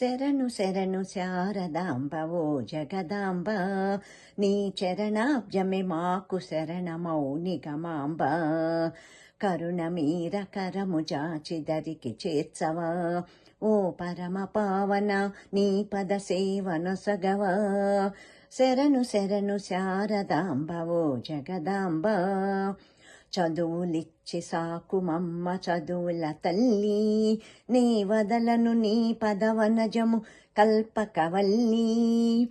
శరణు శరణు శారదాంబ ఓ జగదాంబ నీ చరణాబ్జమే మాకు శరణమౌ నిగమాంబ. కరుణమీర కరము జాచి దరికి చేర్చవా. ఓ పరమ పావన నీ పద సేవను సగవ. శరణు శరణు శారదాంబ ఓ జగదాంబ చదువులిచ్చి సాకుమమ్మ చదువుల తల్లి. నీ వదలను నీ పదవనజము కల్పకవల్లి.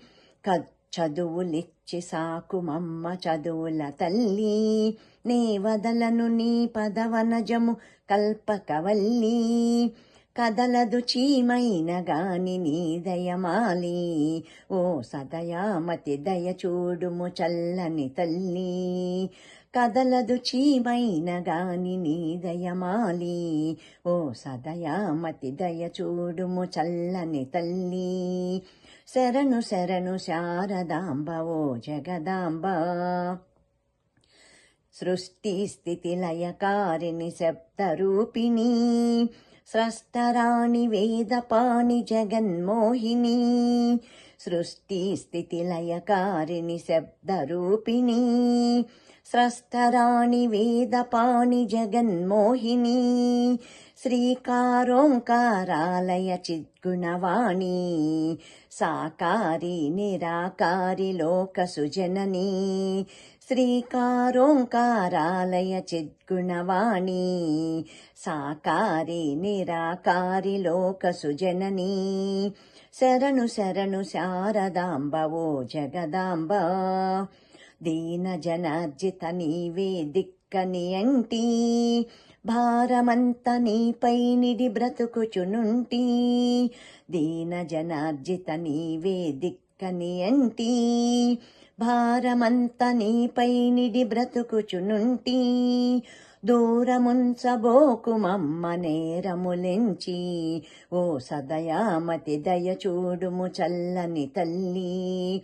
క చదువులిచ్చి సాకుమమ్మ చదువుల తల్లి. నీ వదలను నీ పదవనజము కల్పకవల్లి. కదలదు చీమైన గాని నీ దయమాలి. ఓ సదయామతి దయ చూడుము చల్లని తల్లి. కదలదు చీమైన గాని నీ దయమాలి. ఓ సదయామతి దయ చూడుము చల్లని తల్లి. శరణు శరణు శారదాంబ ఓ జగదాంబ. సృష్టి స్థితి లయకారిణి శబ్దరూపిణి స్రష్టరాణి వేదపాణి జగన్మోహిని సృష్టి స్థితి లయకారిణి శబ్దరూపిణి స్రష్టరాణి వేదపాణి జగన్మోహిని శ్రీకారోంకారాలయ చిద్గుణవాణి సాకారి నిరాకారి లోక సుజనని శ్రీకారోంకారాలయ చిద్గుణవాణి సాకారి నిరాకారి లోక సుజనని శరణు శరణు శారదాంబ ఓ జగదాంబ దీన జనార్జిత నీవే దిక్ అంటీ భారమంత నీపై నిడి బ్రతుకుచునుంటి. దీన జనార్జిత నీవే దిక్కనియంటీ భారమంత నీపై నిడి బ్రతుకుచునుంటి. దూరముంచబోకుమమ్మ నేరములెంచి ఓ సదయామతి దయ చూడుము చల్లని తల్లి.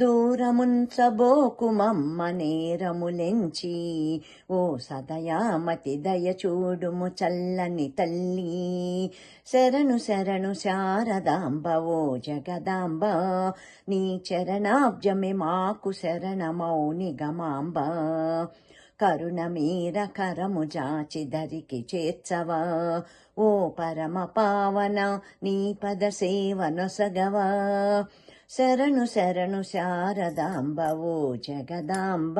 దూరముంచబోకుమమ్మ నేరములెంచి ఓ సదయామతి దయ చూడుము చల్లని తల్లి. శరణు శరణు శారదాంబ ఓ జగదాంబ నీ చరణాబ్జమే మాకు శరణమౌ నిగమాంబ కరుణ మీర కరము జాచి దరికి చేర్చవా. ఓ పరమ పావన నీ పద సేవనొసగవా శరణు శరణు శారదాంబ ఓ జగదాంబ.